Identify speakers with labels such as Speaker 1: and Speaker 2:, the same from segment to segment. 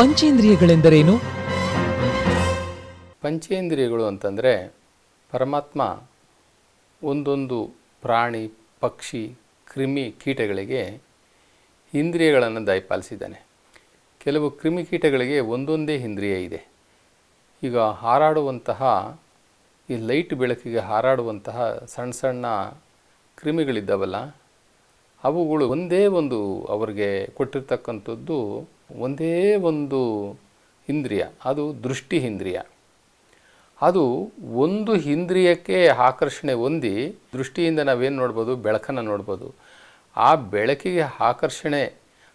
Speaker 1: ಪಂಚೇಂದ್ರಿಯಗಳೆಂದರೇನು?
Speaker 2: ಪಂಚೇಂದ್ರಿಯಗಳು ಅಂತಂದರೆ ಪರಮಾತ್ಮ ಒಂದೊಂದು ಪ್ರಾಣಿ, ಪಕ್ಷಿ, ಕ್ರಿಮಿ ಕೀಟಗಳಿಗೆ ಇಂದ್ರಿಯಗಳನ್ನು ದಯಪಾಲಿಸಿದ್ದಾನೆ. ಕೆಲವು ಕ್ರಿಮಿಕೀಟಗಳಿಗೆ ಒಂದೊಂದೇ ಇಂದ್ರಿಯ ಇದೆ. ಈಗ ಹಾರಾಡುವಂತಹ, ಈ ಲೈಟ್ ಬೆಳಕಿಗೆ ಹಾರಾಡುವಂತಹ ಸಣ್ಣ ಸಣ್ಣ ಕ್ರಿಮಿಗಳಿದ್ದಾವಲ್ಲ, ಅವುಗಳು ಒಂದೇ ಒಂದು ಅವರಿಗೆ ಕೊಟ್ಟಿರ್ತಕ್ಕಂಥದ್ದು ಒಂದೇ ಒಂದು ಇಂದ್ರಿಯ, ಅದು ದೃಷ್ಟಿ ಇಂದ್ರಿಯ. ಅದು ಒಂದು ಇಂದ್ರಿಯಕ್ಕೆ ಆಕರ್ಷಣೆ ಹೊಂದಿ ದೃಷ್ಟಿಯಿಂದ ನಾವೇನು ನೋಡ್ಬೋದು? ಬೆಳಕನ್ನು ನೋಡ್ಬೋದು. ಆ ಬೆಳಕಿಗೆ ಆಕರ್ಷಣೆ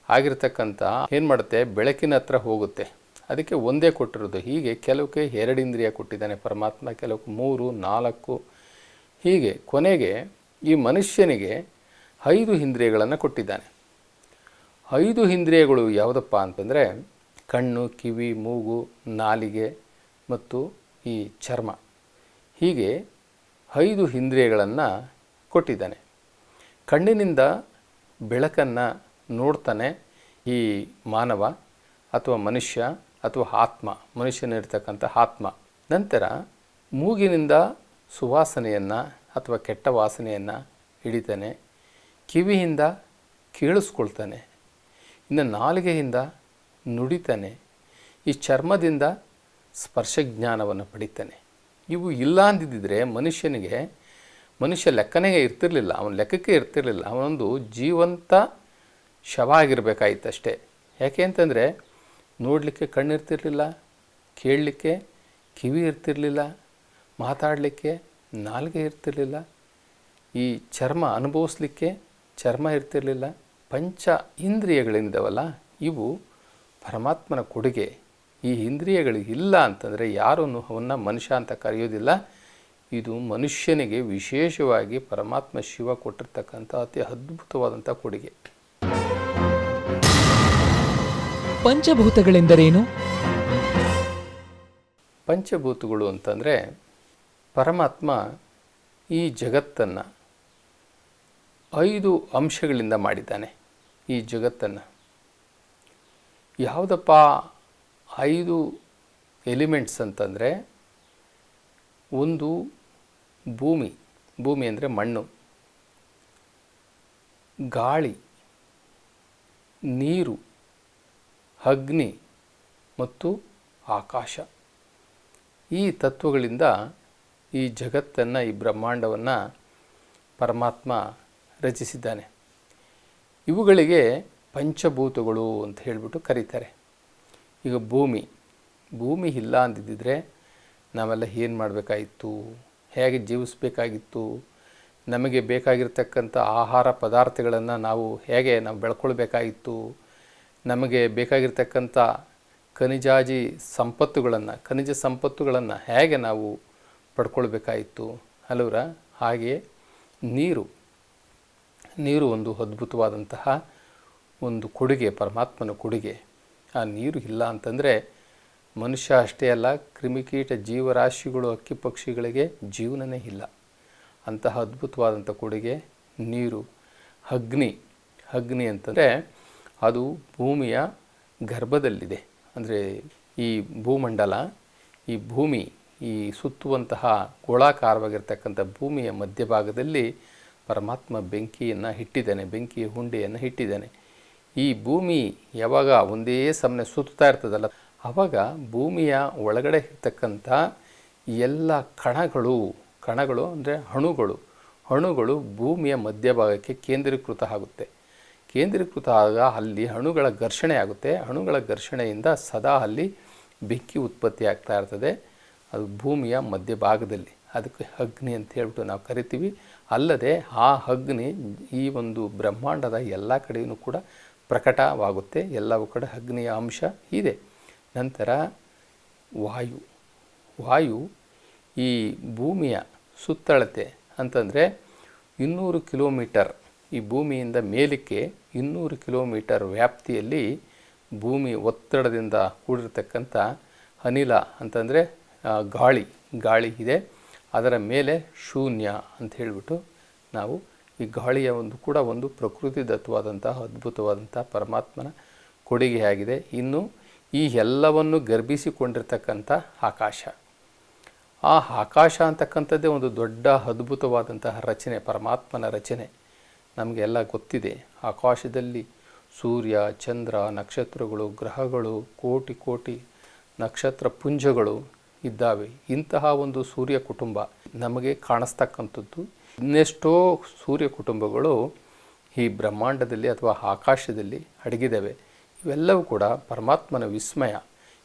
Speaker 2: ಆಗಿರ್ತಕ್ಕಂಥ ಏನು ಮಾಡುತ್ತೆ? ಬೆಳಕಿನ ಹತ್ರ ಹೋಗುತ್ತೆ. ಅದಕ್ಕೆ ಒಂದೇ ಕೊಟ್ಟಿರೋದು. ಹೀಗೆ ಕೆಲವಕ್ಕೆ ಎರಡು ಇಂದ್ರಿಯ ಕೊಟ್ಟಿದ್ದಾನೆ. ಪರಮಾತ್ಮ ಕೆಲವಕ್ಕೆ ಮೂರು, ನಾಲ್ಕು. ಹೀಗೆ ಕೊನೆಗೆ ಈ ಮನುಷ್ಯನಿಗೆ ಐದು ಇಂದ್ರಿಯಗಳನ್ನು ಕೊಟ್ಟಿದ್ದಾನೆ. ಐದು ಇಂದ್ರಿಯಗಳು ಯಾವುದಪ್ಪ ಅಂತಂದರೆ ಕಣ್ಣು, ಕಿವಿ, ಮೂಗು, ನಾಲಿಗೆ ಮತ್ತು ಈ ಚರ್ಮ. ಹೀಗೆ ಐದು ಇಂದ್ರಿಯಗಳನ್ನು ಕೊಟ್ಟಿದ್ದಾನೆ. ಕಣ್ಣಿನಿಂದ ಬೆಳಕನ್ನು ನೋಡ್ತಾನೆ ಈ ಮಾನವ ಅಥವಾ ಮನುಷ್ಯ ಅಥವಾ ಆತ್ಮ, ಮನುಷ್ಯನಿರ್ತಕ್ಕಂಥ ಆತ್ಮ. ನಂತರ ಮೂಗಿನಿಂದ ಸುವಾಸನೆಯನ್ನು ಅಥವಾ ಕೆಟ್ಟ ವಾಸನೆಯನ್ನು ಹಿಡಿತಾನೆ, ಕಿವಿಯಿಂದ ಕೇಳಿಸ್ಕೊಳ್ತಾನೆ. ಇನ್ನು ನಾಲಿಗೆಯಿಂದ ನುಡಿತಾನೆ, ಈ ಚರ್ಮದಿಂದ ಸ್ಪರ್ಶ ಜ್ಞಾನವನ್ನು ಪಡಿತಾನೆ. ಇವು ಇಲ್ಲ ಅಂದಿದ್ದರೆ ಮನುಷ್ಯನಿಗೆ, ಮನುಷ್ಯ ಲೆಕ್ಕನೇ ಇರ್ತಿರಲಿಲ್ಲ, ಅವನ ಲೆಕ್ಕಕ್ಕೆ ಇರ್ತಿರಲಿಲ್ಲ, ಅವನೊಂದು ಜೀವಂತ ಶವ ಆಗಿರಬೇಕಾಯ್ತಷ್ಟೇ ಯಾಕೆ ಅಂತಂದರೆ ನೋಡಲಿಕ್ಕೆ ಕಣ್ಣಿರ್ತಿರ್ಲಿಲ್ಲ, ಕೇಳಲಿಕ್ಕೆ ಕಿವಿ ಇರ್ತಿರಲಿಲ್ಲ, ಮಾತಾಡಲಿಕ್ಕೆ ನಾಲ್ಗೆ ಇರ್ತಿರಲಿಲ್ಲ, ಈ ಚರ್ಮ ಅನುಭವಿಸ್ಲಿಕ್ಕೆ ಚರ್ಮ ಇರ್ತಿರಲಿಲ್ಲ ಪಂಚ ಇಂದ್ರಿಯಗಳಿಂದವಲ್ಲ ಇವು ಪರಮಾತ್ಮನ ಕೊಡುಗೆ. ಈ ಇಂದ್ರಿಯಗಳು ಇಲ್ಲ ಅಂತಂದರೆ ಯಾರೂ ಅವನ್ನ ಮನುಷ್ಯ ಅಂತ ಕರೆಯೋದಿಲ್ಲ ಇದು ಮನುಷ್ಯನಿಗೆ ವಿಶೇಷವಾಗಿ ಪರಮಾತ್ಮ ಶಿವ ಕೊಟ್ಟಿರ್ತಕ್ಕಂಥ ಅತಿ ಅದ್ಭುತವಾದಂಥ ಕೊಡುಗೆ.
Speaker 1: ಪಂಚಭೂತಗಳೆಂದರೇನು?
Speaker 2: ಪಂಚಭೂತಗಳು ಅಂತಂದರೆ ಪರಮಾತ್ಮ ಈ ಜಗತ್ತನ್ನು ಐದು ಅಂಶಗಳಿಂದ ಮಾಡಿದ್ದಾನೆ. ಈ ಜಗತ್ತನ್ನು. ಯಾವುದಪ್ಪ ಐದು ಎಲಿಮೆಂಟ್ಸ್ ಅಂತಂದರೆ ಒಂದು ಭೂಮಿ. ಭೂಮಿ ಅಂದರೆ ಮಣ್ಣು. ಗಾಳಿ, ನೀರು, ಅಗ್ನಿ ಮತ್ತು ಆಕಾಶ. ಈ ತತ್ವಗಳಿಂದ ಈ ಜಗತ್ತನ್ನು, ಈ ಬ್ರಹ್ಮಾಂಡವನ್ನು ಪರಮಾತ್ಮ ರಚಿಸಿದ್ದಾನೆ. ಇವುಗಳಿಗೆ ಪಂಚಭೂತಗಳು ಅಂತ ಹೇಳಿಬಿಟ್ಟು ಕರೀತಾರೆ. ಈಗ ಭೂಮಿ ಭೂಮಿ ಇಲ್ಲ ಅಂದಿದ್ದರೆ ನಾವೆಲ್ಲ ಏನು ಮಾಡಬೇಕಾಗಿತ್ತು? ಹೇಗೆ ಜೀವಿಸಬೇಕಾಗಿತ್ತು? ನಮಗೆ ಬೇಕಾಗಿರ್ತಕ್ಕಂಥ ಆಹಾರ ಪದಾರ್ಥಗಳನ್ನು ನಾವು ಹೇಗೆ ನಾವು ಬೆಳ್ಕೊಳ್ಬೇಕಾಗಿತ್ತು? ನಮಗೆ ಬೇಕಾಗಿರ್ತಕ್ಕಂಥ ಖನಿಜಾಜಿ ಸಂಪತ್ತುಗಳನ್ನು, ಖನಿಜ ಸಂಪತ್ತುಗಳನ್ನು ಹೇಗೆ ನಾವು ಪಡ್ಕೊಳ್ಬೇಕಾಯಿತು ಹಲವರ ಹಾಗೆಯೇ ನೀರು. ನೀರು ಒಂದು ಅದ್ಭುತವಾದಂತಹ ಒಂದು ಕೊಡುಗೆ, ಪರಮಾತ್ಮನ ಕೊಡುಗೆ. ಆ ನೀರು ಇಲ್ಲ ಅಂತಂದರೆ ಮನುಷ್ಯ ಅಷ್ಟೇ ಅಲ್ಲ, ಕ್ರಿಮಿಕೀಟ ಜೀವರಾಶಿಗಳು ಅಕ್ಕಿ ಪಕ್ಷಿಗಳಿಗೆ ಜೀವನನೇ ಇಲ್ಲ. ಅಂತಹ ಅದ್ಭುತವಾದಂಥ ಕೊಡುಗೆ, ನೀರು, ಅಗ್ನಿ. ಅಗ್ನಿ ಅಂತಂದರೆ ಅದು ಭೂಮಿಯ ಗರ್ಭದಲ್ಲಿದೆ. ಅಂದರೆ ಈ ಭೂಮಂಡಲ, ಈ ಭೂಮಿ, ಈ ಸುತ್ತುವಂತಹ ಗೋಳಾಕಾರವಾಗಿರ್ತಕ್ಕಂಥ ಭೂಮಿಯ ಮಧ್ಯಭಾಗದಲ್ಲಿ ಪರಮಾತ್ಮ ಬೆಂಕಿಯನ್ನು ಇಟ್ಟಿದ್ದಾನೆ ಬೆಂಕಿಯ ಹುಂಡೆಯನ್ನು ಇಟ್ಟಿದ್ದಾನೆ ಈ ಭೂಮಿ ಯಾವಾಗ ಒಂದೇ ಸಮನೆ ಸುತ್ತಾ ಇರ್ತದಲ್ಲ ಆವಾಗ ಭೂಮಿಯ ಒಳಗಡೆ ಇರ್ತಕ್ಕಂಥ ಎಲ್ಲ ಕಣಗಳು ಕಣಗಳು ಅಂದರೆ ಅಣುಗಳು ಅಣುಗಳು ಭೂಮಿಯ ಮಧ್ಯಭಾಗಕ್ಕೆ ಕೇಂದ್ರೀಕೃತ ಆಗುತ್ತೆ. ಕೇಂದ್ರೀಕೃತ ಆಗ ಅಲ್ಲಿ ಅಣುಗಳ ಘರ್ಷಣೆ ಆಗುತ್ತೆ. ಅಣುಗಳ ಘರ್ಷಣೆಯಿಂದ ಸದಾ ಅಲ್ಲಿ ಬೆಂಕಿ ಉತ್ಪತ್ತಿ ಆಗ್ತಾ ಇರ್ತದೆ. ಅದು ಭೂಮಿಯ ಮಧ್ಯಭಾಗದಲ್ಲಿ. ಅದಕ್ಕೆ ಅಗ್ನಿ ಅಂತ ಹೇಳ್ಬಿಟ್ಟು ನಾವು ಕರಿತೀವಿ. ಅಲ್ಲದೆ ಆ ಅಗ್ನಿ ಈ ಒಂದು ಬ್ರಹ್ಮಾಂಡದ ಎಲ್ಲ ಕಡೆಯೂ ಕೂಡ ಪ್ರಕಟವಾಗುತ್ತೆ. ಎಲ್ಲವೂ ಕಡೆ ಅಗ್ನಿಯ ಅಂಶ ಇದೆ. ನಂತರ ವಾಯು. ವಾಯು ಈ ಭೂಮಿಯ ಸುತ್ತಳತೆ ಅಂತಂದರೆ ಇನ್ನೂರು ಕಿಲೋಮೀಟರ್. ಈ ಭೂಮಿಯಿಂದ ಮೇಲಕ್ಕೆ ಇನ್ನೂರು ಕಿಲೋಮೀಟರ್ ವ್ಯಾಪ್ತಿಯಲ್ಲಿ ಭೂಮಿ ಒತ್ತಡದಿಂದ ಕೂಡಿರತಕ್ಕಂಥ ಅನಿಲ ಅಂತಂದರೆ ಗಾಳಿ. ಗಾಳಿ ಇದೆ. ಅದರ ಮೇಲೆ ಶೂನ್ಯ ಅಂತ ಹೇಳಿಬಿಟ್ಟು ನಾವು ಈ ಗಾಳಿಯ ಒಂದು ಕೂಡ ಒಂದು ಪ್ರಕೃತಿದತ್ತವಾದಂತಹ ಅದ್ಭುತವಾದಂತಹ ಪರಮಾತ್ಮನ ಕೊಡುಗೆಯಾಗಿದೆ ಇನ್ನು ಈ ಎಲ್ಲವನ್ನು ಗರ್ಭಿಸಿಕೊಂಡಿರ್ತಕ್ಕಂಥ ಆಕಾಶ. ಆ ಆಕಾಶ ಅಂತಕ್ಕಂಥದ್ದೇ ಒಂದು ದೊಡ್ಡ ಅದ್ಭುತವಾದಂತಹ ರಚನೆ, ಪರಮಾತ್ಮನ ರಚನೆ. ನಮಗೆಲ್ಲ ಗೊತ್ತಿದೆ. ಆಕಾಶದಲ್ಲಿ ಸೂರ್ಯ, ಚಂದ್ರ, ನಕ್ಷತ್ರಗಳು, ಗ್ರಹಗಳು, ಕೋಟಿ ಕೋಟಿ ನಕ್ಷತ್ರ ಪುಂಜಗಳು ಇದ್ದಾವೆ. ಇಂತಹ ಒಂದು ಸೂರ್ಯ ಕುಟುಂಬ ನಮಗೆ ಕಾಣಿಸ್ತಕ್ಕಂಥದ್ದು. ಇನ್ನೆಷ್ಟೋ ಸೂರ್ಯ ಕುಟುಂಬಗಳು ಈ ಬ್ರಹ್ಮಾಂಡದಲ್ಲಿ ಅಥವಾ ಆಕಾಶದಲ್ಲಿ ಅಡಗಿದ್ದಾವೆ. ಇವೆಲ್ಲವೂ ಕೂಡ ಪರಮಾತ್ಮನ ವಿಸ್ಮಯ.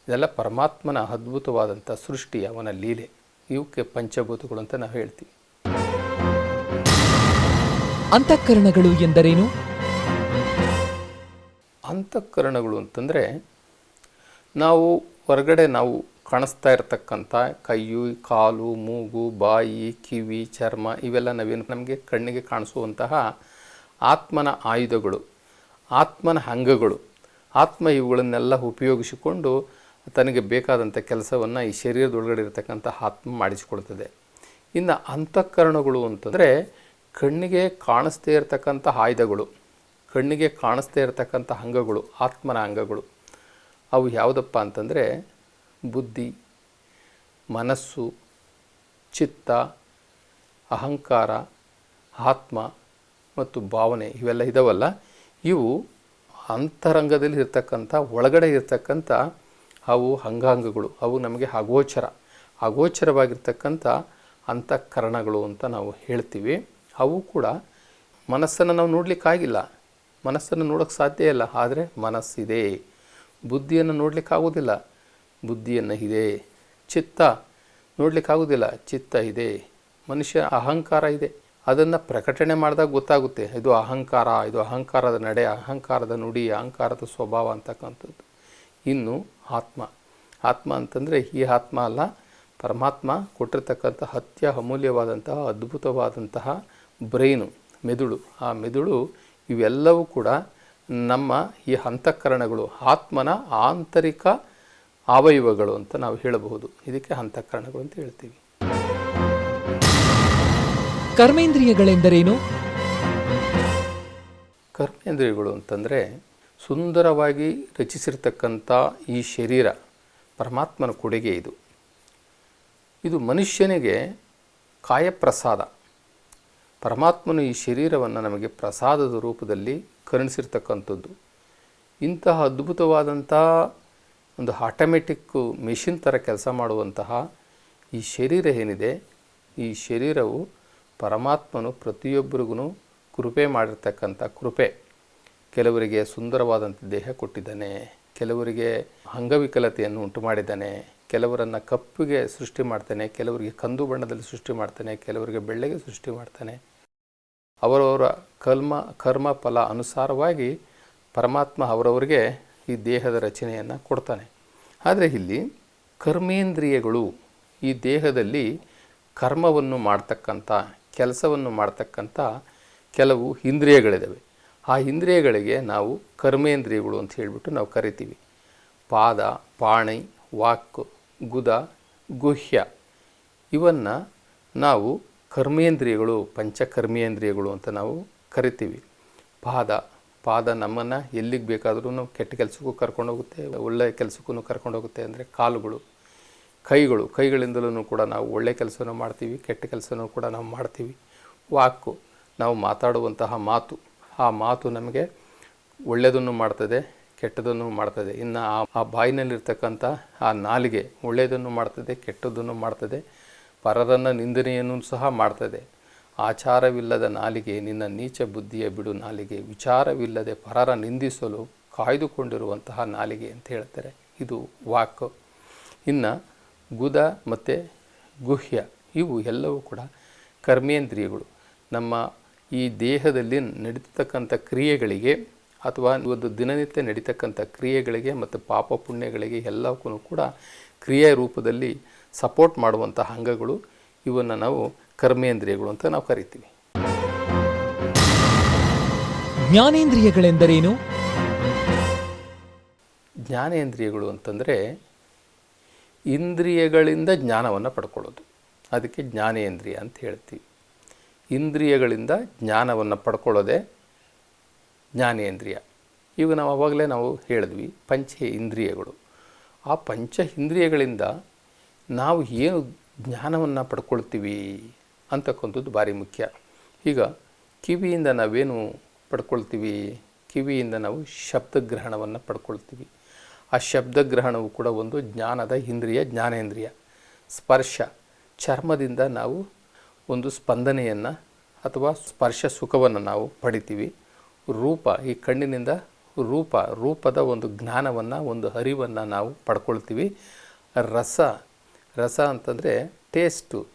Speaker 2: ಇದೆಲ್ಲ ಪರಮಾತ್ಮನ ಅದ್ಭುತವಾದಂಥ ಸೃಷ್ಟಿ ಅವನ ಲೀಲೆ. ಇವಕ್ಕೆ ಪಂಚಭೂತಗಳು ಅಂತ ನಾವು ಹೇಳ್ತೀವಿ.
Speaker 1: ಅಂತಃಕರಣಗಳು ಎಂದರೇನು?
Speaker 2: ಅಂತಃಕರಣಗಳು ಅಂತಂದರೆ ನಾವು ಹೊರಗಡೆ ನಾವು ಕಾಣಿಸ್ತಾ ಇರತಕ್ಕಂಥ ಕೈಯು, ಕಾಲು, ಮೂಗು, ಬಾಯಿ, ಕಿವಿ, ಚರ್ಮ ಇವೆಲ್ಲ ನಾವೇನು ನಮಗೆ ಕಣ್ಣಿಗೆ ಕಾಣಿಸುವಂತಹ ಆತ್ಮನ ಆಯುಧಗಳು, ಆತ್ಮನ ಅಂಗಗಳು. ಆತ್ಮ ಇವುಗಳನ್ನೆಲ್ಲ ಉಪಯೋಗಿಸಿಕೊಂಡು ತನಗೆ ಬೇಕಾದಂಥ ಕೆಲಸವನ್ನು ಈ ಶರೀರದೊಳಗಡೆ ಇರತಕ್ಕಂಥ ಆತ್ಮ ಮಾಡಿಸಿಕೊಳ್ತದೆ. ಇನ್ನು ಅಂತಃಕರಣಗಳು ಅಂತಂದರೆ ಕಣ್ಣಿಗೆ ಕಾಣಿಸ್ದೇ ಇರತಕ್ಕಂಥ ಆಯುಧಗಳು, ಕಣ್ಣಿಗೆ ಕಾಣಿಸ್ದೇ ಇರತಕ್ಕಂಥ ಅಂಗಗಳು, ಆತ್ಮನ ಅಂಗಗಳು. ಅವು ಯಾವುದಪ್ಪ ಅಂತಂದರೆ ಬುದ್ಧಿ, ಮನಸ್ಸು, ಚಿತ್ತ, ಅಹಂಕಾರ, ಆತ್ಮ ಮತ್ತು ಭಾವನೆ ಇವೆಲ್ಲ ಇದಾವಲ್ಲ? ಇವು ಅಂತರಂಗದಲ್ಲಿ ಇರ್ತಕ್ಕಂಥ, ಒಳಗಡೆ ಇರ್ತಕ್ಕಂಥ ಅವು ಅಂಗಾಂಗಗಳು, ಅವು ನಮಗೆ ಅಗೋಚರ. ಅಗೋಚರವಾಗಿರ್ತಕ್ಕಂಥ ಅಂತಃಕರಣಗಳು ಅಂತ ನಾವು ಹೇಳ್ತೀವಿ. ಅವು ಕೂಡ ಮನಸ್ಸನ್ನು ನಾವು ನೋಡಲಿಕ್ಕಾಗಿಲ್ಲ ಮನಸ್ಸನ್ನು ನೋಡೋಕ್ಕೆ ಸಾಧ್ಯ ಇಲ್ಲ. ಆದರೆ ಮನಸ್ಸಿದೆ. ಬುದ್ಧಿಯನ್ನು ನೋಡಲಿಕ್ಕಾಗೋದಿಲ್ಲ ಬುದ್ಧಿಯನ್ನು ಇದೆ. ಚಿತ್ತ ನೋಡಲಿಕ್ಕಾಗೋದಿಲ್ಲ ಚಿತ್ತ ಇದೆ. ಮನುಷ್ಯ ಅಹಂಕಾರ ಇದೆ. ಅದನ್ನು ಪ್ರಕಟಣೆ ಮಾಡಿದಾಗ ಗೊತ್ತಾಗುತ್ತೆ. ಇದು ಅಹಂಕಾರ, ಇದು ಅಹಂಕಾರದ ನಡೆ, ಅಹಂಕಾರದ ನುಡಿ, ಅಹಂಕಾರದ ಸ್ವಭಾವ ಅಂತಕ್ಕಂಥದ್ದು. ಇನ್ನು ಆತ್ಮ. ಆತ್ಮ ಅಂತಂದರೆ ಈ ಆತ್ಮ ಅಲ್ಲ, ಪರಮಾತ್ಮ ಕೊಟ್ಟಿರ್ತಕ್ಕಂಥ ಅತ್ಯ ಅಮೂಲ್ಯವಾದಂತಹ, ಅದ್ಭುತವಾದಂತಹ ಬ್ರೈನು, ಮೆದುಳು. ಆ ಮೆದುಳು ಇವೆಲ್ಲವೂ ಕೂಡ ನಮ್ಮ ಈ ಅಂತಃಕರಣಗಳು, ಆತ್ಮನ ಆಂತರಿಕ ಅವಯವಗಳು ಅಂತ ನಾವು ಹೇಳಬಹುದು. ಇದಕ್ಕೆ ಹಂತಕರಣಗಳು ಅಂತ ಹೇಳ್ತೀವಿ.
Speaker 1: ಕರ್ಮೇಂದ್ರಿಯಗಳೆಂದರೇನು?
Speaker 2: ಕರ್ಮೇಂದ್ರಿಯಗಳು ಅಂತಂದರೆ ಸುಂದರವಾಗಿ ರಚಿಸಿರ್ತಕ್ಕಂಥ ಈ ಶರೀರ ಪರಮಾತ್ಮನ ಕೊಡುಗೆ ಇದು. ಇದು ಮನುಷ್ಯನಿಗೆ ಕಾಯಪ್ರಸಾದ. ಪರಮಾತ್ಮನು ಈ ಶರೀರವನ್ನು ನಮಗೆ ಪ್ರಸಾದದ ರೂಪದಲ್ಲಿ ಕರುಣಿಸಿರ್ತಕ್ಕಂಥದ್ದು. ಇಂತಹ ಅದ್ಭುತವಾದಂಥ ಒಂದು ಆಟೋಮೆಟಿಕ್ಕು ಮೆಷಿನ್ ಥರ ಕೆಲಸ ಮಾಡುವಂತಹ ಈ ಶರೀರ ಏನಿದೆ, ಈ ಶರೀರವು ಪರಮಾತ್ಮನು ಪ್ರತಿಯೊಬ್ಬರಿಗೂ ಕೃಪೆ ಮಾಡಿರ್ತಕ್ಕಂಥ ಕೃಪೆ. ಕೆಲವರಿಗೆ ಸುಂದರವಾದಂಥ ದೇಹ ಕೊಟ್ಟಿದ್ದಾನೆ, ಕೆಲವರಿಗೆ ಅಂಗವಿಕಲತೆಯನ್ನು ಉಂಟು ಮಾಡಿದ್ದಾನೆ, ಕೆಲವರನ್ನು ಕಪ್ಪಿಗೆ ಸೃಷ್ಟಿ ಮಾಡ್ತಾನೆ, ಕೆಲವರಿಗೆ ಕಂದು ಬಣ್ಣದಲ್ಲಿ ಸೃಷ್ಟಿ ಮಾಡ್ತಾನೆ, ಕೆಲವರಿಗೆ ಬೆಳ್ಳೆಗೆ ಸೃಷ್ಟಿ ಮಾಡ್ತಾನೆ. ಅವರವರ ಕಲ್ಮ ಕರ್ಮ ಫಲ ಅನುಸಾರವಾಗಿ ಪರಮಾತ್ಮ ಅವರವರಿಗೆ ಈ ದೇಹದ ರಚನೆಯನ್ನು ಕೊಡ್ತಾನೆ. ಆದರೆ ಇಲ್ಲಿ ಕರ್ಮೇಂದ್ರಿಯಗಳು ಈ ದೇಹದಲ್ಲಿ ಕರ್ಮವನ್ನು ಮಾಡ್ತಕ್ಕಂಥ, ಕೆಲಸವನ್ನು ಮಾಡ್ತಕ್ಕಂಥ ಕೆಲವು ಇಂದ್ರಿಯಗಳಿದ್ದಾವೆ ಆ ಇಂದ್ರಿಯಗಳಿಗೆ ನಾವು ಕರ್ಮೇಂದ್ರಿಯಗಳು ಅಂತ ಹೇಳಿಬಿಟ್ಟು ನಾವು ಕರಿತೀವಿ. ಪಾದ, ಪಾಣಿ, ವಾಕ್, ಗುದ, ಗುಹ್ಯ. ಇವನ್ನು ನಾವು ಕರ್ಮೇಂದ್ರಿಯಗಳು, ಪಂಚಕರ್ಮೇಂದ್ರಿಯಗಳು ಅಂತ ನಾವು ಕರಿತೀವಿ. ಪಾದ ಪಾದ ನಮ್ಮನ್ನು ಎಲ್ಲಿಗೆ ಬೇಕಾದರೂ ಕೆಟ್ಟ ಕೆಲಸಕ್ಕೂ ಕರ್ಕೊಂಡು ಹೋಗುತ್ತೆ ಒಳ್ಳೆಯ ಕೆಲಸಕ್ಕೂ ಕರ್ಕೊಂಡು ಹೋಗುತ್ತೆ ಅಂದರೆ ಕಾಲುಗಳು, ಕೈಗಳು ಕೈಗಳಿಂದಲೂ ಕೂಡ ನಾವು ಒಳ್ಳೆಯ ಕೆಲಸನೂ ಮಾಡ್ತೀವಿ, ಕೆಟ್ಟ ಕೆಲಸನೂ ಕೂಡ ನಾವು ಮಾಡ್ತೀವಿ. ವಾಕು, ನಾವು ಮಾತಾಡುವಂತಹ ಮಾತು, ಆ ಮಾತು ನಮಗೆ ಒಳ್ಳೆಯದನ್ನು ಮಾಡ್ತದೆ, ಕೆಟ್ಟದನ್ನು ಮಾಡ್ತದೆ. ಇನ್ನು ಆ ಆ ಬಾಯಿನಲ್ಲಿರ್ತಕ್ಕಂಥ ಆ ನಾಲಿಗೆ ಒಳ್ಳೆಯದನ್ನು ಮಾಡ್ತದೆ, ಕೆಟ್ಟದನ್ನು ಮಾಡ್ತದೆ ಪರರನ್ನು ನಿಂದನೆಯನ್ನು ಸಹ ಮಾಡ್ತದೆ. ಆಚಾರವಿಲ್ಲದ ನಾಲಿಗೆ, ನಿನ್ನ ನೀಚ ಬುದ್ಧಿಯ ಬಿಡು ನಾಲಿಗೆ, ವಿಚಾರವಿಲ್ಲದೆ ಪರರ ನಿಂದಿಸಲು ಕಾಯ್ದುಕೊಂಡಿರುವಂತಹ ನಾಲಿಗೆ ಅಂತ ಹೇಳ್ತಾರೆ. ಇದು ವಾಕ್. ಇನ್ನು ಗುದ ಮತ್ತು ಗುಹ್ಯ, ಇವು ಎಲ್ಲವೂ ಕೂಡ ಕರ್ಮೇಂದ್ರಿಯಗಳು. ನಮ್ಮ ಈ ದೇಹದಲ್ಲಿ ನಡೀತಕ್ಕಂಥ ಕ್ರಿಯೆಗಳಿಗೆ ಅಥವಾ ಒಂದು ದಿನನಿತ್ಯ ನಡೀತಕ್ಕಂಥ ಕ್ರಿಯೆಗಳಿಗೆ ಮತ್ತು ಪಾಪ ಪುಣ್ಯಗಳಿಗೆ ಎಲ್ಲವಕ್ಕೂ ಕೂಡ ಕ್ರಿಯೆ ರೂಪದಲ್ಲಿ ಸಪೋರ್ಟ್ ಮಾಡುವಂಥ ಅಂಗಗಳು ಇವನ್ನು ನಾವು ಕರ್ಮೇಂದ್ರಿಯಗಳು ಅಂತ ನಾವು ಕರಿತೀವಿ.
Speaker 1: ಜ್ಞಾನೇಂದ್ರಿಯಗಳೆಂದರೇನು?
Speaker 2: ಜ್ಞಾನೇಂದ್ರಿಯಗಳು ಅಂತಂದರೆ ಇಂದ್ರಿಯಗಳಿಂದ ಜ್ಞಾನವನ್ನು ಪಡ್ಕೊಳ್ಳೋದು. ಅದಕ್ಕೆ ಜ್ಞಾನೇಂದ್ರಿಯ ಅಂತ ಹೇಳ್ತೀವಿ. ಇಂದ್ರಿಯಗಳಿಂದ ಜ್ಞಾನವನ್ನು ಪಡ್ಕೊಳ್ಳೋದೇ ಜ್ಞಾನೇಂದ್ರಿಯ. ಈಗ ನಾವು ಅವಾಗಲೇ ನಾವು ಹೇಳಿದ್ವಿ ಪಂಚ ಇಂದ್ರಿಯಗಳು ಆ ಪಂಚ ಇಂದ್ರಿಯಗಳಿಂದ ನಾವು ಏನು ಜ್ಞಾನವನ್ನು ಪಡ್ಕೊಳ್ತೀವಿ ಅಂತಕ್ಕಂಥದ್ದು ಭಾರಿ ಮುಖ್ಯ. ಈಗ ಕಿವಿಯಿಂದ ನಾವೇನು ಪಡ್ಕೊಳ್ತೀವಿ? ಕಿವಿಯಿಂದ ನಾವು ಶಬ್ದಗ್ರಹಣವನ್ನು ಪಡ್ಕೊಳ್ತೀವಿ. ಆ ಶಬ್ದಗ್ರಹಣವು ಕೂಡ ಒಂದು ಜ್ಞಾನದ ಇಂದ್ರಿಯ, ಜ್ಞಾನೇಂದ್ರಿಯ. ಸ್ಪರ್ಶ, ಚರ್ಮದಿಂದ ನಾವು ಒಂದು ಸ್ಪಂದನೆಯನ್ನು ಅಥವಾ ಸ್ಪರ್ಶ ಸುಖವನ್ನು ನಾವು ಪಡಿತೀವಿ. ರೂಪ, ಈ ಕಣ್ಣಿನಿಂದ ರೂಪ, ರೂಪದ ಒಂದು ಜ್ಞಾನವನ್ನು, ಒಂದು ಅರಿವನ್ನು ನಾವು ಪಡ್ಕೊಳ್ತೀವಿ. ರಸ ರಸ ಅಂತಂದರೆ ಟೇಸ್ಟು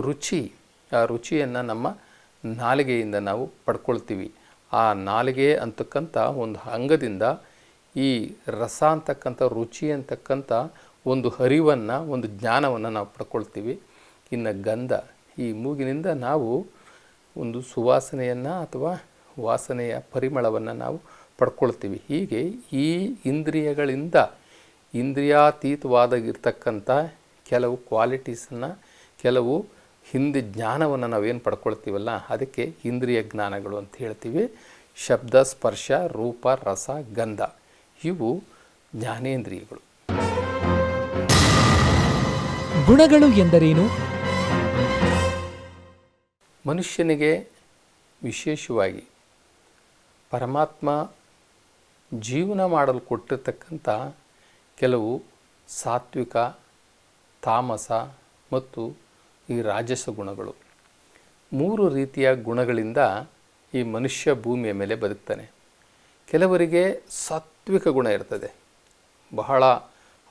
Speaker 2: ರುಚಿ. ಆ ರುಚಿಯನ್ನು ನಮ್ಮ ನಾಲಿಗೆಯಿಂದ ನಾವು ಪಡ್ಕೊಳ್ತೀವಿ. ಆ ನಾಲಿಗೆ ಅಂತಕ್ಕಂಥ ಒಂದು ಅಂಗದಿಂದ ಈ ರಸ ಅಂತಕ್ಕಂಥ, ರುಚಿ ಅಂತಕ್ಕಂಥ ಒಂದು ಹರಿವನ್ನು, ಒಂದು ಜ್ಞಾನವನ್ನು ನಾವು ಪಡ್ಕೊಳ್ತೀವಿ. ಇನ್ನು ಗಂಧ. ಈ ಮೂಗಿನಿಂದ ನಾವು ಒಂದು ಸುವಾಸನೆಯನ್ನು ಅಥವಾ ವಾಸನೆಯ ಪರಿಮಳವನ್ನು ನಾವು ಪಡ್ಕೊಳ್ತೀವಿ. ಹೀಗೆ ಈ ಇಂದ್ರಿಯಗಳಿಂದ ಇಂದ್ರಿಯಾತೀತವಾದಾಗಿರ್ತಕ್ಕಂಥ ಕೆಲವು ಕ್ವಾಲಿಟೀಸನ್ನು ಕೆಲವು ಹಿಂದೆ ಜ್ಞಾನವನ್ನು ನಾವೇನು ಪಡ್ಕೊಳ್ತೀವಲ್ಲ ಅದಕ್ಕೆ ಇಂದ್ರಿಯ ಜ್ಞಾನಗಳು ಅಂತ ಹೇಳ್ತೀವಿ. ಶಬ್ದ ಸ್ಪರ್ಶ ರೂಪ ರಸ ಗಂಧ ಇವು ಜ್ಞಾನೇಂದ್ರಿಯಗಳು.
Speaker 1: ಗುಣಗಳು ಎಂದರೇನು?
Speaker 2: ಮನುಷ್ಯನಿಗೆ ವಿಶೇಷವಾಗಿ ಪರಮಾತ್ಮ ಜೀವನ ಮಾಡಲು ಕೊಟ್ಟಿರ್ತಕ್ಕಂಥ ಕೆಲವು ಸಾತ್ವಿಕ ತಾಮಸ ಮತ್ತು ಈ ರಾಜಸ ಗುಣಗಳು. ಮೂರು ರೀತಿಯ ಗುಣಗಳಿಂದ ಈ ಮನುಷ್ಯ ಭೂಮಿಯ ಮೇಲೆ ಬದುಕ್ತಾನೆ. ಕೆಲವರಿಗೆ ಸಾತ್ವಿಕ ಗುಣ ಇರ್ತದೆ. ಬಹಳ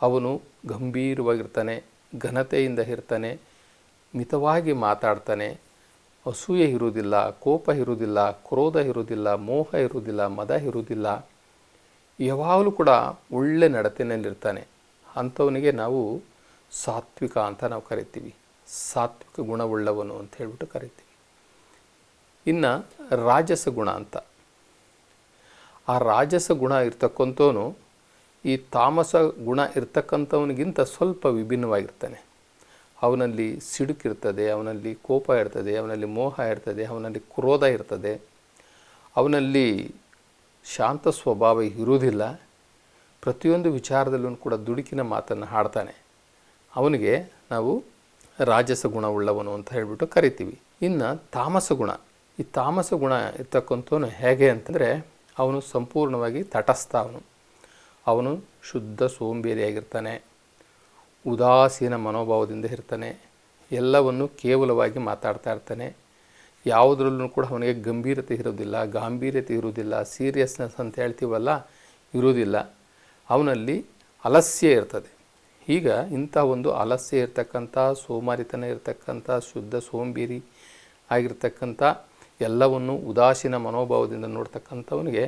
Speaker 2: ಅವನು ಗಂಭೀರವಾಗಿರ್ತಾನೆ, ಘನತೆಯಿಂದ ಇರ್ತಾನೆ, ಮಿತವಾಗಿ ಮಾತಾಡ್ತಾನೆ, ಅಸೂಯೆ ಇರುವುದಿಲ್ಲ, ಕೋಪ ಇರುವುದಿಲ್ಲ, ಕ್ರೋಧ ಇರುವುದಿಲ್ಲ, ಮೋಹ ಇರುವುದಿಲ್ಲ, ಮದ ಇರುವುದಿಲ್ಲ. ಯಾವಾಗಲೂ ಕೂಡ ಒಳ್ಳೆ ನಡತೆಯಲ್ಲಿರ್ತಾನೆ. ಅಂಥವನಿಗೆ ನಾವು ಸಾತ್ವಿಕ ಅಂತ ನಾವು ಕರಿತೀವಿ. ಸಾತ್ವಿಕ ಗುಣವುಳ್ಳವನು ಅಂತ ಹೇಳ್ಬಿಟ್ಟು ಕರಿತೀವಿ. ಇನ್ನು ರಾಜಸ ಗುಣ ಅಂತ. ಆ ರಾಜಸ ಗುಣ ಇರ್ತಕ್ಕಂಥವನು ಈ ತಾಮಸ ಗುಣ ಇರ್ತಕ್ಕಂಥವನಿಗಿಂತ ಸ್ವಲ್ಪ ವಿಭಿನ್ನವಾಗಿರ್ತಾನೆ. ಅವನಲ್ಲಿ ಸಿಡುಕಿರ್ತದೆ, ಅವನಲ್ಲಿ ಕೋಪ ಇರ್ತದೆ, ಅವನಲ್ಲಿ ಮೋಹ ಇರ್ತದೆ, ಅವನಲ್ಲಿ ಕ್ರೋಧ ಇರ್ತದೆ. ಅವನಲ್ಲಿ ಶಾಂತ ಸ್ವಭಾವ ಇರುವುದಿಲ್ಲ. ಪ್ರತಿಯೊಂದು ವಿಚಾರದಲ್ಲೂ ಕೂಡ ದುಡುಕಿನ ಮಾತನ್ನು ಹಾಡ್ತಾನೆ. ಅವನಿಗೆ ನಾವು ರಾಜಸ ಗುಣವುಳ್ಳವನು ಅಂತ ಹೇಳಿಬಿಟ್ಟು ಕರಿತೀವಿ. ಇನ್ನು ತಾಮಸ ಗುಣ. ಈ ತಾಮಸ ಗುಣ ಇರ್ತಕ್ಕಂಥವನು ಹೇಗೆ ಅಂತಂದರೆ ಅವನು ಸಂಪೂರ್ಣವಾಗಿ ತಟಸ್ಥ ಅವನು. ಅವನು ಶುದ್ಧ ಸೋಂಬೇರಿಯಾಗಿರ್ತಾನೆ ಉದಾಸೀನ ಮನೋಭಾವದಿಂದ ಇರ್ತಾನೆ. ಎಲ್ಲವನ್ನು ಕೇವಲವಾಗಿ ಮಾತಾಡ್ತಾ ಇರ್ತಾನೆ. ಯಾವುದರಲ್ಲೂ ಕೂಡ ಅವನಿಗೆ ಗಂಭೀರತೆ ಇರೋದಿಲ್ಲ ಗಾಂಭೀರ್ಯತೆ ಇರುವುದಿಲ್ಲ, ಸೀರಿಯಸ್ನೆಸ್ ಅಂತ ಹೇಳ್ತೀವಲ್ಲ, ಇರುವುದಿಲ್ಲ. ಅವನಲ್ಲಿ ಅಲಸ್ಯ ಇರ್ತದೆ. ಈಗ ಇಂಥ ಒಂದು ಅಲಸ್ಯ ಇರ್ತಕ್ಕಂಥ, ಸೋಮಾರಿತನ ಇರತಕ್ಕಂಥ, ಶುದ್ಧ ಸೋಂಬೇರಿ ಆಗಿರ್ತಕ್ಕಂಥ ಎಲ್ಲವನ್ನು ಉದಾಸೀನ ಮನೋಭಾವದಿಂದ ನೋಡ್ತಕ್ಕಂಥವನಿಗೆ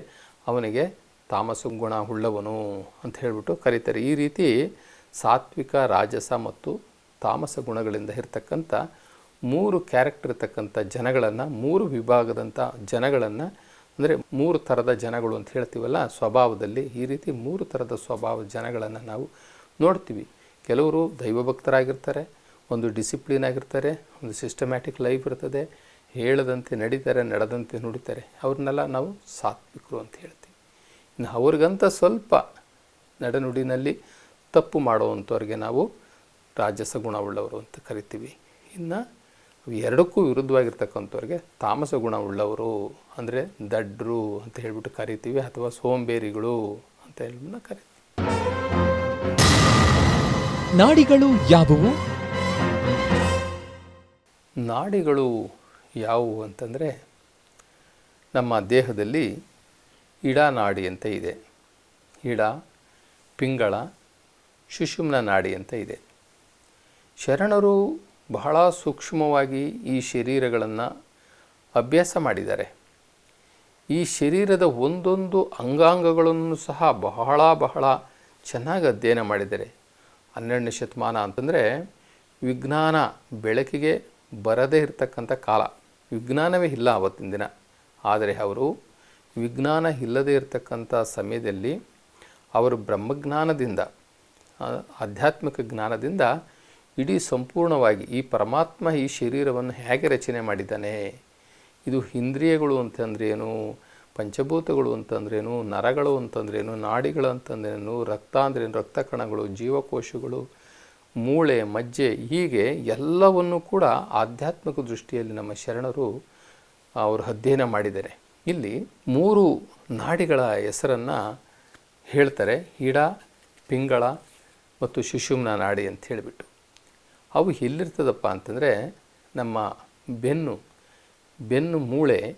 Speaker 2: ಅವನಿಗೆ ತಾಮಸ ಗುಣ ಉಳ್ಳವನು ಅಂತ ಹೇಳಿಬಿಟ್ಟು ಕರೀತಾರೆ. ಈ ರೀತಿ ಸಾತ್ವಿಕ, ರಾಜಸ ಮತ್ತು ತಾಮಸ ಗುಣಗಳಿಂದ ಇರತಕ್ಕಂಥ ಮೂರು ಕ್ಯಾರೆಕ್ಟರ್ ಇರ್ತಕ್ಕಂಥ ಜನಗಳನ್ನು, ಮೂರು ವಿಭಾಗದಂಥ ಜನಗಳನ್ನು, ಅಂದರೆ ಮೂರು ಥರದ ಜನಗಳು ಅಂತ ಹೇಳ್ತೀವಲ್ಲ, ಸ್ವಭಾವದಲ್ಲಿ ಈ ರೀತಿ ಮೂರು ಥರದ ಸ್ವಭಾವದ ಜನಗಳನ್ನು ನಾವು ನೋಡ್ತೀವಿ. ಕೆಲವರು ದೈವಭಕ್ತರಾಗಿರ್ತಾರೆ, ಒಂದು ಡಿಸಿಪ್ಲಿನ್ ಆಗಿರ್ತಾರೆ, ಒಂದು ಸಿಸ್ಟಮ್ಯಾಟಿಕ್ ಲೈಫ್ ಇರ್ತದೆ, ಹೇಳದಂತೆ ನಡೀತಾರೆ, ನಡೆದಂತೆ ನುಡಿತಾರೆ. ಅವ್ರನ್ನೆಲ್ಲ ನಾವು ಸಾತ್ವಿಕರು ಅಂತ ಹೇಳ್ತೀವಿ. ಇನ್ನು ಅವ್ರಿಗಂತ ಸ್ವಲ್ಪ ನಡೆನುಡಿನಲ್ಲಿ ತಪ್ಪು ಮಾಡುವಂಥವ್ರಿಗೆ ನಾವು ರಾಜಸ ಗುಣವುಳ್ಳವರು ಅಂತ ಕರಿತೀವಿ. ಇನ್ನು ಎರಡಕ್ಕೂ ವಿರುದ್ಧವಾಗಿರ್ತಕ್ಕಂಥವ್ರಿಗೆ ತಾಮಸ ಗುಣವುಳ್ಳವರು ಅಂದರೆ ದಡ್ರು ಅಂತ ಹೇಳ್ಬಿಟ್ಟು ಕರಿತೀವಿ ಅಥವಾ ಸೋಂಬೇರಿಗಳು ಅಂತ ಹೇಳ್ಬಿಟ್ಟು ಕರಿತೀವಿ.
Speaker 1: ನಾಡಿಗಳು ಯಾವುವು?
Speaker 2: ನಾಡಿಗಳು ಯಾವುವು ಅಂತಂದರೆ ನಮ್ಮ ದೇಹದಲ್ಲಿ ಇಡನಾಡಿ ಅಂತ ಇದೆ. ಇಡ, ಪಿಂಗಳ, ಸುಷುಮ್ನ ನಾಡಿ ಅಂತ ಇದೆ. ಶರಣರು ಬಹಳ ಸೂಕ್ಷ್ಮವಾಗಿ ಈ ಶರೀರಗಳನ್ನು ಅಭ್ಯಾಸ ಮಾಡಿದ್ದಾರೆ. ಈ ಶರೀರದ ಒಂದೊಂದು ಅಂಗಾಂಗಗಳನ್ನು ಸಹ ಬಹಳ ಬಹಳ ಚೆನ್ನಾಗಿ ಅಧ್ಯಯನ ಮಾಡಿದ್ದಾರೆ. ಹನ್ನೆರಡನೇ ಶತಮಾನ ಅಂತಂದರೆ ವಿಜ್ಞಾನ ಬೆಳಕಿಗೆ ಬರದೇ ಇರತಕ್ಕಂಥ ಕಾಲ. ವಿಜ್ಞಾನವೇ ಇಲ್ಲ ಆವತ್ತಿನ ದಿನ. ಆದರೆ ಅವರು ವಿಜ್ಞಾನ ಇಲ್ಲದೇ ಇರತಕ್ಕಂಥ ಸಮಯದಲ್ಲಿ ಅವರು ಬ್ರಹ್ಮಜ್ಞಾನದಿಂದ ಆಧ್ಯಾತ್ಮಿಕ ಜ್ಞಾನದಿಂದ ಇಡೀ ಸಂಪೂರ್ಣವಾಗಿ ಈ ಪರಮಾತ್ಮ ಈ ಶರೀರವನ್ನು ಹೇಗೆ ರಚನೆ ಮಾಡಿದ್ದಾನೆ? ಇದು ಇಂದ್ರಿಯಗಳು ಅಂತಂದ್ರೆ ಏನು? ಪಂಚಭೂತಗಳು ಅಂತಂದ್ರೇನು, ನರಗಳು ಅಂತಂದ್ರೇನು, ನಾಡಿಗಳು ಅಂತಂದ್ರೇನು, ರಕ್ತ ಅಂದ್ರೇನು ರಕ್ತ ಕಣಗಳು ಜೀವಕೋಶಗಳು, ಮೂಳೆ, ಮಜ್ಜೆ, ಹೀಗೆ ಎಲ್ಲವನ್ನು ಕೂಡ ಆಧ್ಯಾತ್ಮಿಕ ದೃಷ್ಟಿಯಲ್ಲಿ ನಮ್ಮ ಶರಣರು ಅವರು ಅಧ್ಯಯನ ಮಾಡಿದ್ದಾರೆ. ಇಲ್ಲಿ ಮೂರು ನಾಡಿಗಳ ಹೆಸರನ್ನು ಹೇಳ್ತಾರೆ, ಹಿಡ, ಪಿಂಗಳ ಮತ್ತು ಸುಷುಮ್ನ ನಾಡಿ ಅಂತ ಹೇಳಿಬಿಟ್ಟು. ಅವು ಎಲ್ಲಿರ್ತದಪ್ಪ ಅಂತಂದರೆ, ನಮ್ಮ ಬೆನ್ನು ಬೆನ್ನು ಮೂಳೆ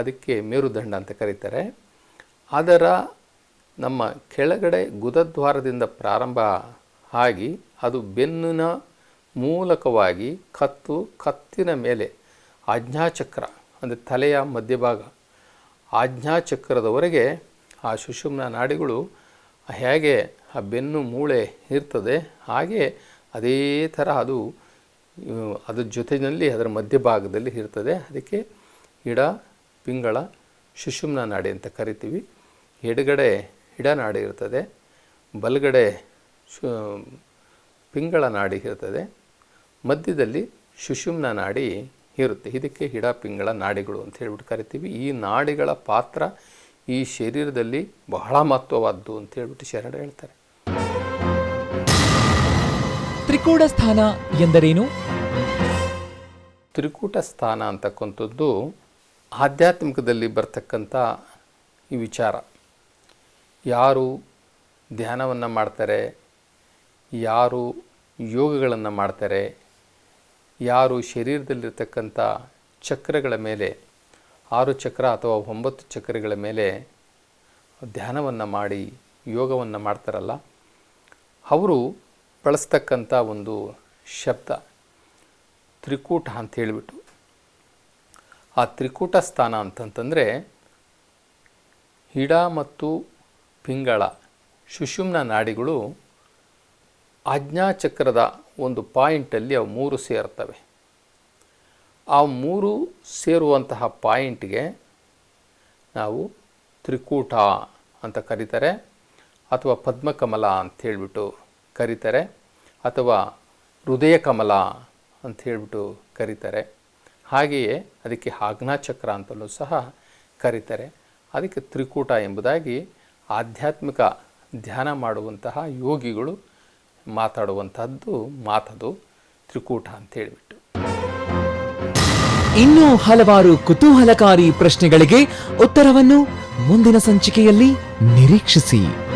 Speaker 2: ಅದಕ್ಕೆ ಮೇರುದಂಡ ಅಂತ ಕರೀತಾರೆ. ಅದರ ನಮ್ಮ ಕೆಳಗಡೆ ಗುದದ್ವಾರದಿಂದ ಪ್ರಾರಂಭ ಆಗಿ ಅದು ಬೆನ್ನಿನ ಮೂಲಕವಾಗಿ ಕತ್ತು ಕತ್ತಿನ ಮೇಲೆ ಆಜ್ಞಾಚಕ್ರ, ಅಂದರೆ ತಲೆಯ ಮಧ್ಯಭಾಗ ಆಜ್ಞಾಚಕ್ರದವರೆಗೆ ಆ ಸುಷುಮ್ನ ನಾಡಿಗಳು ಹೇಗೆ ಆ ಬೆನ್ನು ಮೂಳೆ ಇರ್ತದೆ, ಹಾಗೆ ಅದೇ ಥರ ಅದು, ಅದರ ಜೊತೆಯಲ್ಲಿ ಅದರ ಮಧ್ಯಭಾಗದಲ್ಲಿ ಇರ್ತದೆ. ಅದಕ್ಕೆ ಇಡ ಪಿಂಗಳ ಸುಷುಮ್ನ ನಾಡಿ ಅಂತ ಕರಿತೀವಿ. ಎಡಗಡೆ ನಾಡಿ ಇರ್ತದೆ. ಬಲಗಡೆ ಶು ಪಿಂಗಳ ನಾಡಿ ಇರ್ತದೆ. ಮಧ್ಯದಲ್ಲಿ ಶುಶುಮ್ನ ನಾಡಿ ಇರುತ್ತೆ. ಇದಕ್ಕೆ ಹಿಡ ಪಿಂಗಳ ನಾಡಿಗಳು ಅಂತ ಹೇಳ್ಬಿಟ್ಟು ಕರಿತೀವಿ. ಈ ನಾಡಿಗಳ ಪಾತ್ರ ಈ ಶರೀರದಲ್ಲಿ ಬಹಳ ಮಹತ್ವವಾದ್ದು ಅಂತ ಹೇಳ್ಬಿಟ್ಟು ಶರಣ ಹೇಳ್ತಾರೆ.
Speaker 1: ತ್ರಿಕೂಟ ಸ್ಥಾನ ಎಂದರೇನು?
Speaker 2: ತ್ರಿಕೂಟ ಸ್ಥಾನ ಅಂತಕ್ಕಂಥದ್ದು ಆಧ್ಯಾತ್ಮಿಕದಲ್ಲಿ ಬರ್ತಕ್ಕಂಥ ಈ ವಿಚಾರ. ಯಾರು ಧ್ಯಾನವನ್ನು ಮಾಡ್ತಾರೆ, ಯಾರು ಯೋಗಗಳನ್ನು ಮಾಡ್ತಾರೆ, ಯಾರು ಶರೀರದಲ್ಲಿರ್ತಕ್ಕಂಥ ಚಕ್ರಗಳ ಮೇಲೆ, ಆರು ಚಕ್ರ ಅಥವಾ ಒಂಬತ್ತು ಚಕ್ರಗಳ ಮೇಲೆ ಧ್ಯಾನವನ್ನು ಮಾಡಿ ಯೋಗವನ್ನು ಮಾಡ್ತಾರಲ್ಲ, ಅವರು ಬಳಸ್ತಕ್ಕಂಥ ಒಂದು ಶಬ್ದ, ತ್ರಿಕೂಟ ಅಂತ ಹೇಳಿಬಿಟ್ಟು ಆ ತ್ರಿಕೂಟ ಸ್ಥಾನ ಅಂತಂತಂದರೆ ಹಿಡ ಮತ್ತು ಪಿಂಗಳ ಶುಶುಮ್ನ ನಾಡಿಗಳು ಆಜ್ಞಾಚಕ್ರದ ಒಂದು ಪಾಯಿಂಟಲ್ಲಿ ಅವು ಮೂರು ಸೇರ್ತವೆ. ಆ ಮೂರು ಸೇರುವಂತಹ ಪಾಯಿಂಟ್ಗೆ ನಾವು ತ್ರಿಕೂಟ ಅಂತ ಕರೀತಾರೆ, ಅಥವಾ ಪದ್ಮಕಮಲ ಅಂತ ಹೇಳಿಬಿಟ್ಟು ಕರೀತಾರೆ, ಅಥವಾ ಹೃದಯ ಕಮಲ ಅಂತ ಹೇಳಿಬಿಟ್ಟು ಕರೀತಾರೆ. ಹಾಗೆಯೇ ಅದಕ್ಕೆ ಚಕ್ರ ಅಂತಲೂ ಸಹ ಕರೀತಾರೆ. ಅದಕ್ಕೆ ತ್ರಿಕೂಟ ಎಂಬುದಾಗಿ ಆಧ್ಯಾತ್ಮಿಕ ಧ್ಯಾನ ಮಾಡುವಂತಹ ಯೋಗಿಗಳು ಮಾತಾಡುವಂತಹದ್ದು ಮಾತದು ತ್ರಿಕೂಟ ಅಂತ ಹೇಳಿಬಿಟ್ಟು.
Speaker 1: ಇನ್ನೂ ಹಲವಾರು ಕುತೂಹಲಕಾರಿ ಪ್ರಶ್ನೆಗಳಿಗೆ ಉತ್ತರವನ್ನು ಮುಂದಿನ ಸಂಚಿಕೆಯಲ್ಲಿ ನಿರೀಕ್ಷಿಸಿ.